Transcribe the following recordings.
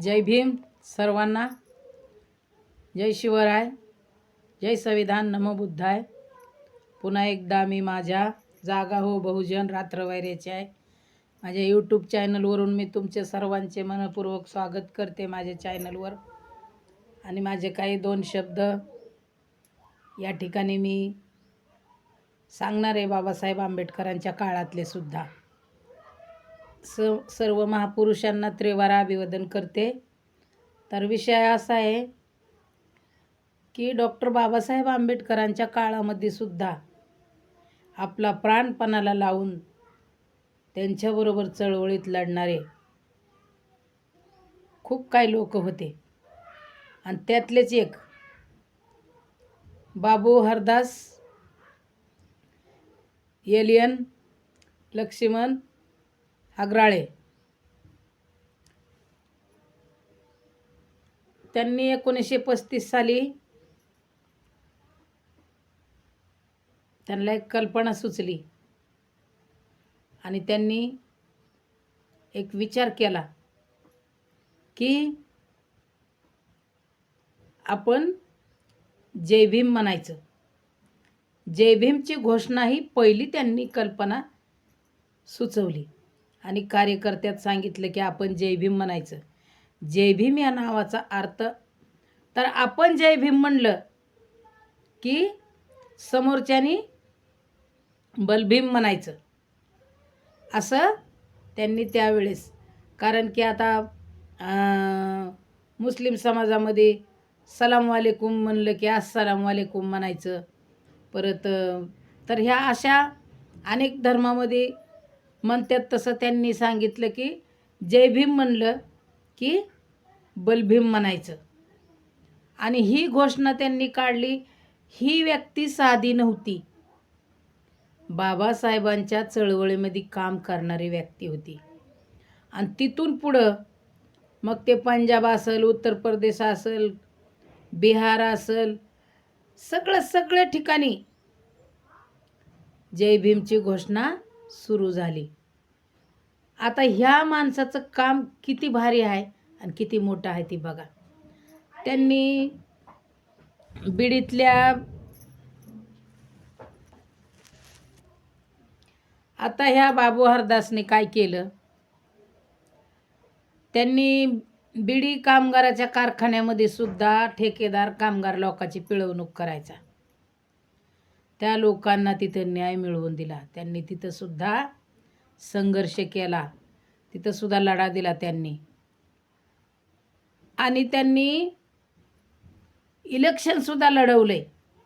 जय भीम सर्वांना. जय शिवराय. जय संविधान नमो बुद्धाय. पुन्हा एकदा मी माझ्या जागा हो बहुजन रात्रवैरेचे आहे. माझ्या यूट्यूब चॅनलवरून मी तुमचे सर्वांचे मनपूर्वक स्वागत करते माझ्या चॅनलवर आणि माझे काही दोन शब्द या ठिकाणी मी सांगणार आहे बाबासाहेब आंबेडकरांच्या काळातले सुद्धा. स सर्व महापुरुषांना त्रिवार अभिवादन करते. तर विषय असा आहे की डॉक्टर बाबासाहेब आंबेडकरांच्या काळामध्ये सुद्धा आपला प्राणपणाला लावून त्यांच्याबरोबर चळवळीत लढणारे खूप काही लोक होते. आणि त्यातलेच एक बाबू हरदास एलियन लक्ष्मण आग्राळे. त्यांनी एकोणीसशे पस्तीस साली त्यांना एक कल्पना सुचली. आणि त्यांनी एक विचार केला की आपण जय भीम म्हणायचं. जय भीमची घोषणा ही पहिली त्यांनी कल्पना सुचवली. आणि कार्यकर्त्यात सांगितलं की आपण जय भीम म्हणायचं. जय भीम या नावाचा अर्थ तर आपण जय भीम म्हणलं की समोरच्यानी बलभीम म्हणायचं. असं त्यांनी त्यावेळेस कारण की आता मुस्लिम समाजामध्ये सलाम वालेकुम म्हणलं की अस्सलाम वालेकुम म्हणायचं. परत तर ह्या अशा अनेक धर्मामध्ये म्हणतात तसं त्यांनी सांगितलं की जय भीम म्हणलं की बलभीम म्हणायचं. आणि ही घोषणा त्यांनी काढली ही व्यक्ती साधी नव्हती. बाबासाहेबांच्या चळवळीमध्ये काम करणारी व्यक्ती होती. आणि तिथून पुढं मग ते पंजाब असेल उत्तर प्रदेश असेल बिहार असेल सगळं सगळ्या ठिकाणी जय भीमची घोषणा सुरू झाली. आता ह्या माणसाचं काम किती भारी आहे आणि किती मोठं आहे ती बघा. त्यांनी बीडीतल्या आता ह्या बाबू हरदासने काय केलं? त्यांनी बिडी कामगाराच्या कारखान्यामध्ये सुद्धा ठेकेदार कामगार लोकांची पिळवणूक करायचा. त्या लोकांना तिथं न्याय मिळवून दिला. त्यांनी तिथंसुद्धा संघर्ष केला. तिथंसुद्धा लढा दिला त्यांनी. आणि त्यांनी इलेक्शनसुद्धा लढवले.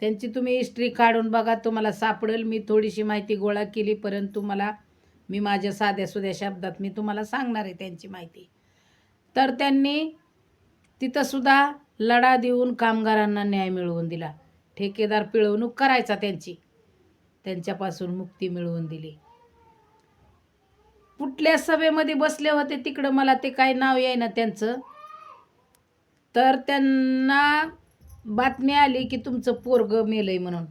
त्यांची तुम्ही हिस्ट्री काढून बघा. तुम्हाला सापडेल. मी थोडीशी माहिती गोळा केली परंतु मला मी माझ्या साध्या सुध्या शब्दात मी तुम्हाला सांगणार आहे त्यांची माहिती. तर त्यांनी तिथंसुद्धा लढा देऊन कामगारांना न्याय मिळवून दिला. ठेकेदार पिळवणूक करायचा त्यांची. त्यांच्यापासून मुक्ती मिळवून दिली. कुठल्या सभेमध्ये बसले होते तिकडं मला ते काय नाव येईना त्यांचं. तर त्यांना बातमी आली की तुमचं पोरग मेलंय म्हणून.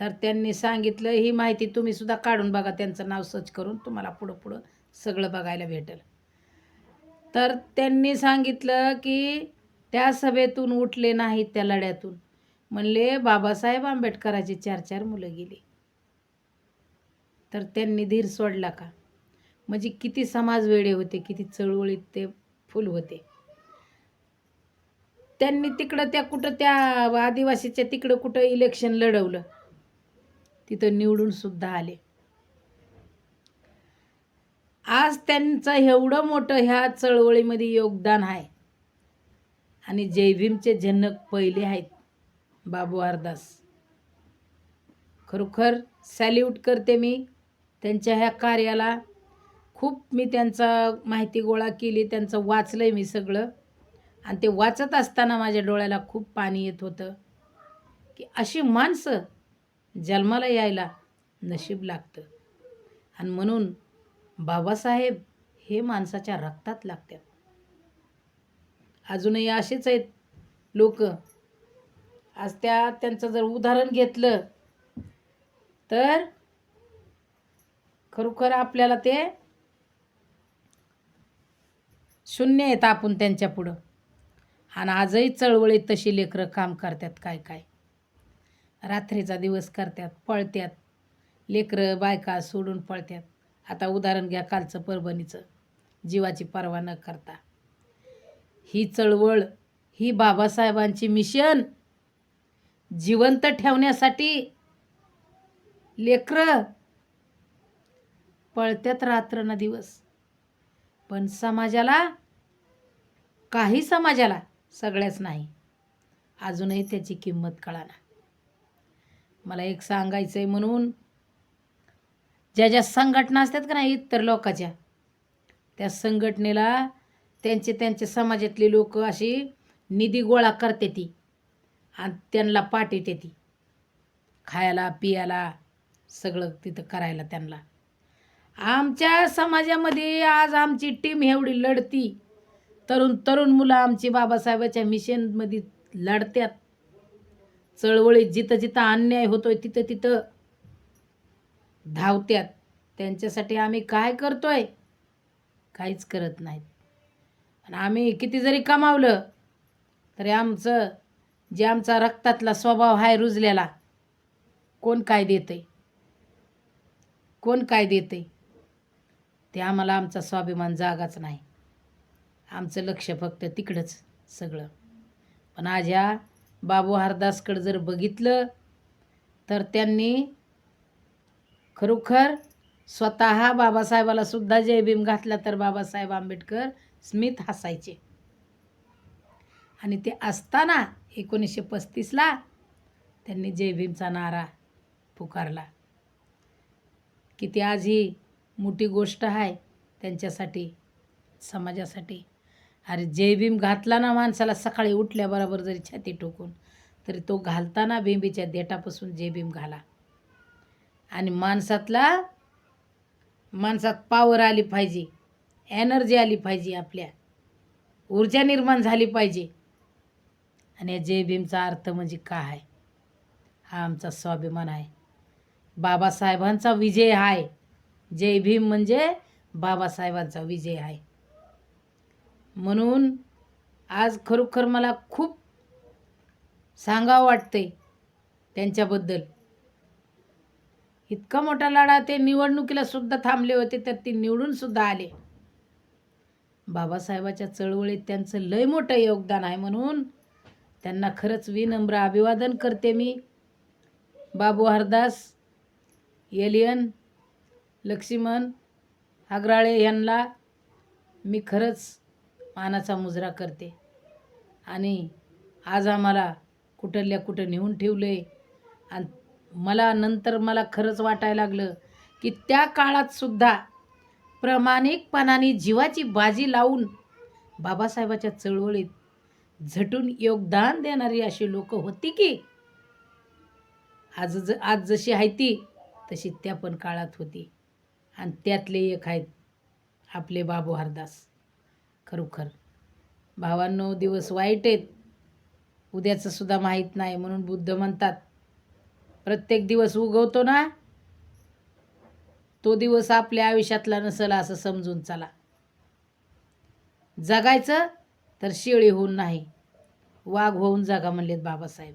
तर त्यांनी सांगितलं ही माहिती तुम्ही सुद्धा काढून बघा त्यांचं नाव सर्च करून तुम्हाला पुढं पुढं सगळं बघायला भेटेल. तर त्यांनी सांगितलं की त्या सभेतून उठले नाहीत त्या लढ्यातून. म्हणले बाबासाहेब आंबेडकराची चार चार मुलं गेली. तर त्यांनी धीर सोडला का? म्हणजे किती समाज वेळे होते किती चळवळीत ते फुल होते. त्यांनी तिकडं त्या कुठं त्या आदिवासीच्या तिकडं कुठं इलेक्शन लढवलं तिथं निवडून सुद्धा आले. आज त्यांचं एवढं मोठं ह्या चळवळीमध्ये योगदान आहे. आणि जयभीमचे जनक पहिले आहेत बाबू हरदास. खरोखर सॅल्यूट करते मी त्यांच्या ह्या कार्याला. खूप मी त्यांचा माहिती गोळा केली त्यांचं वाचलं आहे मी सगळं. आणि ते वाचत असताना माझ्या डोळ्याला खूप पाणी येत होतं की अशी माणसं जन्माला यायला नशीब लागतं. आणि म्हणून बाबासाहेब हे माणसाच्या रक्तात लागतात. अजूनही असेच आहेत लोक. आज त्या त्यांचं जर उदाहरण घेतलं तर खरोखर आपल्याला ते शून्य आहेत आपण त्यांच्या पुढं. आणि आजही चळवळीत तशी लेकरं काम करतात काय काय. रात्रीचा दिवस करतात पळत्यात लेकरं बायका सोडून पळत्यात आता उदाहरण घ्या कालचं परभणीचं. जीवाची पर्वा न करता. ही चळवळ ही बाबासाहेबांची मिशन जिवंत ठेवण्यासाठी लेकरं पळत्यात रात्र न दिवस. पण समाजाला काही समाजाला सगळ्याच नाही. अजूनही त्याची किंमत कळाना. मला एक सांगायचं आहे म्हणून ज्या ज्या संघटना असतात का नाही इतर लोकाच्या त्या संघटनेला त्यांचे त्यांचे समाजातले लोक अशी निधी गोळा करते ती. आणि त्यांना पाठवते येते ती. खायला पियाला सगळं तिथं करायला त्यांना. आमच्या समाजामध्ये आज आमची टीम एवढी लढती. तरुण तरुण मुलं आमची बाबासाहेबाच्या मिशनमध्ये लढत्यात. चळवळीत जिथं जिथं अन्याय होतोय तिथं तिथं धावत्यात. त्यांच्यासाठी आम्ही काय करतोय? काहीच करत नाहीत. आणि आम्ही किती जरी कमावलं तरी आमचं जे आमचा रक्तातला स्वभाव आहे रुजलेला कोण काय देते कोण काय देते ते आम्हाला आमचा स्वाभिमान जागाच नाही. आमचं लक्ष फक्त तिकडंच सगळं. पण आज ह्या बाबू हरदासकडं जर बघितलं तर त्यांनी खरोखर स्वतः बाबासाहेबाला सुद्धा जय भीम घातला तर बाबासाहेब आंबेडकर स्मित हसायचे. आणि ते असताना एकोणीसशे पस्तीसला त्यांनी जय भीमचा नारा पुकारला. की ती आज ही मोठी गोष्ट आहे त्यांच्यासाठी समाजासाठी. अरे जय भीम घातला ना माणसाला सकाळी उठल्याबरोबर जरी छाती टोकून तरी तो घालताना बेंबीच्या देठापासून जय भीम घाला. आणि माणसातला माणसात पावर आली पाहिजे. एनर्जी आली पाहिजे आपल्या. ऊर्जा निर्माण झाली पाहिजे. आणि या जय भीमचा अर्थ म्हणजे काय आहे? हा आमचा स्वाभिमान आहे. बाबासाहेबांचा विजय आहे. जय भीम म्हणजे बाबासाहेबांचा विजय आहे. म्हणून आज खरोखर मला खूप सांगावं वाटते त्यांच्याबद्दल. इतका मोठा लढा ते निवडणुकीला सुद्धा थांबले होते तर ते निवडून सुद्धा आले. बाबासाहेबाच्या चळवळीत त्यांचं लय मोठं योगदान आहे म्हणून त्यांना खरंच विनम्र अभिवादन करते मी. बाबू हरदास एलियन लक्ष्मण आग्राळे यांना मी खरंच मानाचा मुजरा करते. आणि आज आम्हाला कुठल्या कुठं नेऊन ठेवलं आहे आणि मला नंतर मला खरंच वाटायला लागलं की त्या काळात सुद्धा प्रामाणिकपणाने जीवाची बाजी लावून बाबासाहेबाच्या चळवळीत झटून योगदान देणारी अशी लोक होती की? आज ज आज जशी आहे ती तशी त्या पण काळात होती. आणि त्यातले एक आहेत आपले बाबू हरदास. खरोखर भावांनो दिवस वाईट आहेत. उद्याचं सुद्धा माहीत नाही म्हणून बुद्ध म्हणतात प्रत्येक दिवस उगवतो ना तो दिवस आपल्या आयुष्यातला नसेल असं समजून चला. जगायचं तर शेळी होऊन नाही. वाघ होऊन जगा म्हणलेत बाबासाहेब.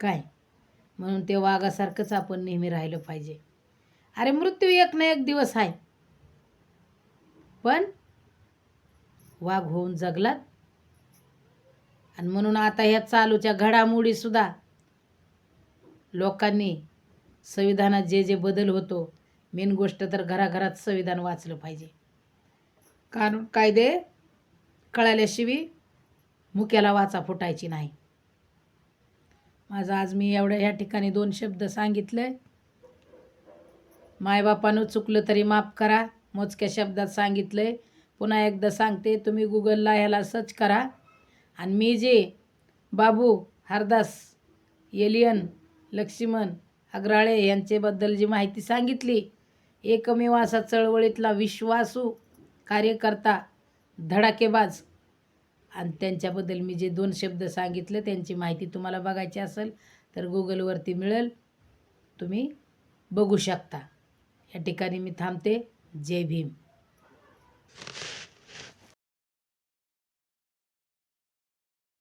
काय? म्हणून ते वाघासारखंच आपण नेहमी राहिलं पाहिजे. अरे मृत्यू एक ना एक दिवस आहे. पण वाघ होऊन जगलात. आणि म्हणून आता ह्या चालूच्या घडामोडीसुद्धा लोकांनी संविधानात जे जे बदल होतो मेन गोष्ट तर घराघरात संविधान वाचलं पाहिजे. कानून कायदे कळाल्याशिवाय मुक्याला वाचा फुटायची नाही. माझं आज मी एवढ्या ह्या ठिकाणी दोन शब्द सांगितले. मायबापानं चुकलं तरी माफ करा मोजक्या शब्दात सांगितलं पुन्हा एकदा सांगते तुम्ही गुगलला ह्याला सर्च करा. आणि मी जे बाबू हरदास एलियन लक्ष्मण अग्राळे यांच्याबद्दल जी माहिती सांगितली एकमेव असा चळवळीतला विश्वासू कार्यकर्ता धडाकेबाज. आणि त्यांच्याबद्दल मी जे दोन शब्द सांगितले त्यांची माहिती तुम्हाला बघायची असेल तर गुगलवरती मिळेल. तुम्ही बघू शकता. या ठिकाणी मी थांबते. जय भीम.